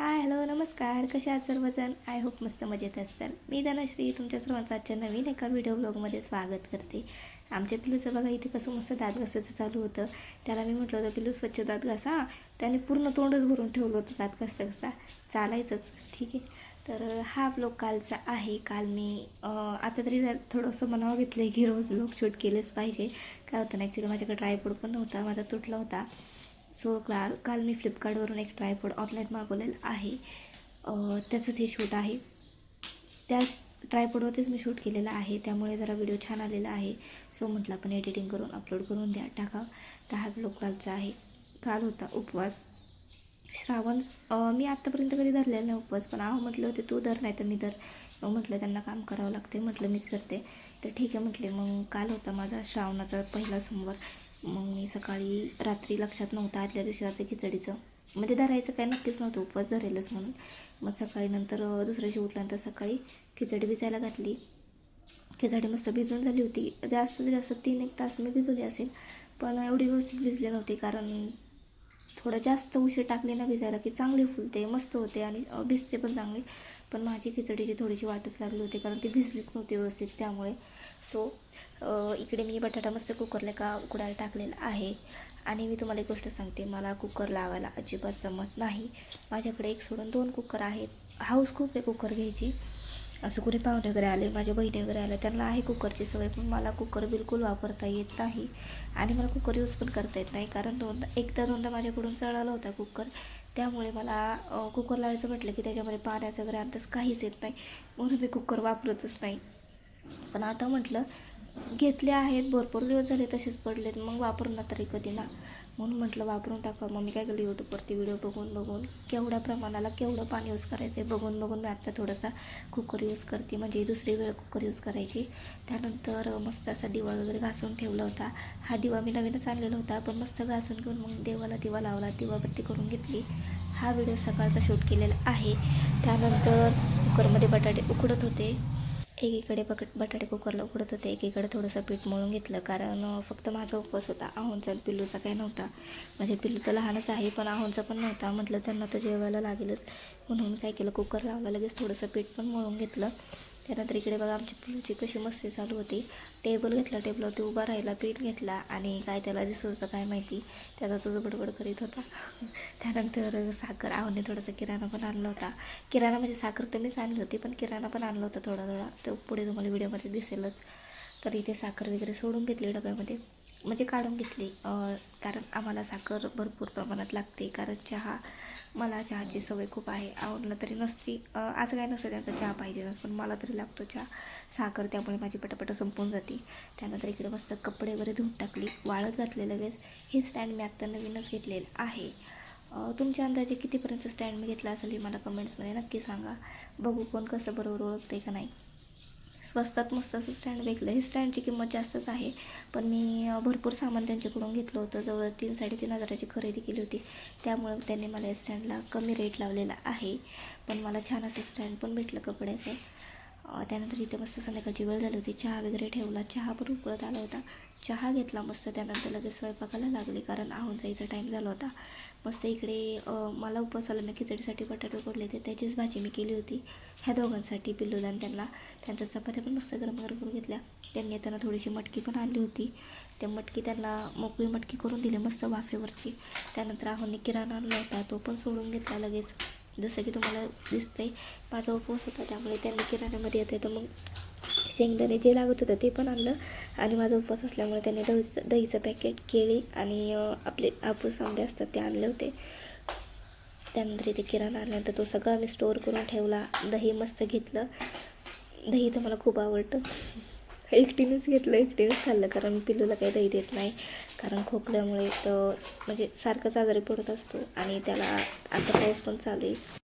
Hi hello नमस्कार. कशा आहात सर्वजण? आय होप मस्त मजेत असाल मी धनश्री तुमच्या सर्वांचं आजच्या नवीन एका व्हिडिओ ब्लॉगमध्ये स्वागत करते. आमच्या पिलूचं बघा इथे कसं मस्त दात घासायचं चालू होतं. त्याला मी म्हटलं होतं पिलू स्वच्छ दात घासा. त्याने पूर्ण तोंडच भरून ठेवलं होतं दात घासा घसा. चालायचंच. ठीक आहे. तर हा ब्लॉग कालचा आहे. काल मी आता तरी थोडंसं मनावं घेतलं आहे की रोज ब्लॉग शूट केलंच पाहिजे. काय होतं ना ॲक्च्युली माझ्याकडे ट्रायपोड पण नव्हता माझा तुटला होता. सो काल काल मी फ्लिपकार्टवरून एक ट्रायपॉड ऑनलाईन मागवलेलं आहे. त्याचंच हे शूट आहे. त्याच ट्रायपॉडवरतीच मी शूट केलेलं आहे. त्यामुळे जरा व्हिडिओ छान आलेला आहे. सो म्हटलं आपण एडिटिंग करून अपलोड करून द्या. टाका. तर हा ब्लॉग कालचा आहे. काल होता उपवास. श्रावण मी आत्तापर्यंत कधी धरलेला नाही उपवास. पण आहो म्हटले होते तू धर नाही तर मी धर. मग म्हटलं त्यांना काम करावं लागते म्हटलं मीच करते तर ठीक आहे म्हटले मग काल होता माझा श्रावणाचा पहिला सोमवार. मग मी सकाळी रात्री लक्षात नव्हतं आदल्या दिवशी रात्री खिचडीचं. म्हणजे धरायचं काय नक्कीच नव्हतं उपवास धरेलच म्हणून. मग सकाळी नंतर दुसऱ्या दिवशी उठल्यानंतर सकाळी खिचडी भिजायला घातली. खिचडी मस्त भिजून झाली होती. जास्त जास्त तीन एक तास मी भिजवली असेल पण एवढी व्यवस्थित भिजली नव्हती कारण थोडं जास्त उशीर टाकली ना भिजायला की चांगली फुलते मस्त होते आणि भिजते पण चांगली. पण माझी खिचडीची थोडीशी वाटच लागली होती कारण ती भिजलीच नव्हती व्यवस्थित त्यामुळे. सो इकडे मी बटाटा मस्त कुकरला का उकडायला टाकलेला आहे. आणि मी तुम्हाला एक गोष्ट सांगते मला कुकर लावायला अजिबात जमत नाही. माझ्याकडे एक सोडून दोन कुकर आहेत. हाऊस खूप आहे कुकर घ्यायची. असं कुणी पाहुणे वगैरे आले माझ्या बहिणी वगैरे आल्या त्यांना आहे कुकरची सवय पण मला कुकर बिलकुल वापरता येत नाही. आणि मला कुकर यूज पण करता येत नाही कारण दोनदा एकदा दोनदा माझ्याकडून चढाला होता कुकर. त्यामुळे मला कुकर लावायचं म्हटलं की त्याच्यामध्ये पाण्याचं वगैरे अंतच काहीच येत नाही. म्हणून मी कुकर वापरतच नाही. पण आता म्हटलं घेतले आहेत भरपूर दिवस झाले तसेच पडलेत मग वापरणार तरी कधी ना. म्हणून म्हटलं वापरून टाका. मग मी काय केलं यूट्यूबवरती व्हिडिओ बघून बघून केवढ्या प्रमाणाला केवढं पाणी यूज करायचं आहे बघून बघून मी आत्ता थोडासा कुकर यूज करते. म्हणजे दुसरी वेळ कुकर यूज करायची. त्यानंतर मस्त असा दिवा वगैरे घासून ठेवला होता. हा दिवा मी नवीनच आणलेला होता पण मस्त घासून घेऊन मग देवाला दिवा लावला दिवाबत्ती करून घेतली. हा व्हिडिओ सकाळचा शूट केलेला आहे. त्यानंतर कुकरमध्ये बटाटे उकडत होते. एकीकडे बकट बटाटे कुकरला उकडत होते एकीकडे थोडंसं पीठ मळून घेतलं. कारण फक्त माझा उपवास होता. आहोंचा पिल्लूचा काही नव्हता. म्हणजे पिल्लू तर लहानच आहे पण आहोंचा पण नव्हता. म्हटलं त्यांना तर जेवायला लागेलच. म्हणून काय केलं कुकर लावला लगेच थोडंसं पीठ पण मळून घेतलं. त्यानंतर इकडे बघा आमची पिल्लूची कशी मस्ती चालू होती. टेबल घेतला टेबलवरती उभा राहिला पीठ घेतला आणि काय त्याला दिसत होतं काय माहिती. त्याचा तुझं बडबड करीत होता. त्यानंतर साखर आवने थोडासा किराणा पण आणला होता. किराणा म्हणजे साखर तर मीच आणली होती पण किराणा पण आणला होता थोडा थोडा. तो पुढे तुम्हाला व्हिडिओमध्ये दिसेलच. तर इथे साखर वगैरे सोडून घेतली डब्यामध्ये. म्हणजे काढून घेतली. कारण आम्हाला साखर भरपूर प्रमाणात लागते. कारण चहा मला चहाची सवय खूप आहे. आवडलं तरी नसती. असं काय नसतं त्यांचा चहा पाहिजे. पण मला तरी लागतो चहा. साखर त्यामुळे माझी पटापट संपून जाते. त्यानंतर इकडे मस्त कपडे वगैरे धुवून टाकली. वाळत घातले लगेच. हे स्टँड मी आत्ता नवीनच घेतलेलं आहे. तुमच्या अंदाजे कितीपर्यंत स्टँड मी घेतला असेल हे मला कमेंट्समध्ये नक्की सांगा. बघू कोण कसं बरोबर ओळखते का नाही. स्वस्तात मस्त असं स्टँड भेटलं हे स्टँडची किंमत जास्तच आहे. पण मी भरपूर सामान त्यांच्याकडून घेतलं होतं. जवळ तीन साडेतीन हजाराची खरेदी केली होती. त्यामुळे त्यांनी मला या स्टँडला कमी रेट लावलेला आहे. पण मला छान असं स्टँड पण भेटलं कपड्याचं. त्यानंतर इथे मस्त संध्याकाळची वेळ झाली होती. चहा वगैरे ठेवला. चहा पण उकळत आला होता. चहा घेतला मस्त. त्यानंतर लगेच स्वयंपाकाला लागले कारण आहून जायचा टाईम झाला होता. मस्त इकडे मला मला उपवासाला मी खिचडीसाठी बटाटे उकडले ते त्याचीच भाजी मी केली होती. ह्या दोघांसाठी पिल्लूला आणि त्यांना. त्यांच्या चपात्या पण मस्त गरम गरम करून घेतल्या. त्यांनी येताना थोडीशी मटकी पण आणली होती. त्या मटकी त्यांना मोकळी मटकी करून दिली मस्त वाफेवरची. त्यानंतर आहोंनी किराणा आणला होता. तो पण सोडून घेतला लगेच. जसं की तुम्हाला दिसतंय माझा उपवास होता त्यामुळे त्यांनी किराण्यामध्ये येते तर मग शेंगदाणे जे लागत होतं ते पण आणलं आणि माझा उपवास असल्यामुळे त्यांनी दहीचं दहीचं पॅकेट केळी आणि आपले हापूस आंबे असतात ते आणले होते. त्यानंतर इथे किराणा आणल्यानंतर तो सगळा मी स्टोअर करून ठेवला. दही मस्त घेतलं. दही तर मला खूप आवडतं. एकटीनेच घेतलं एकटीनेच खाल्लं कारण पिल्लूला काही दही देत नाही. कारण खोकल्यामुळे तर म्हणजे सारखंच आजारी पडत असतो आणि त्याला आता पाऊस पण चालू आहे.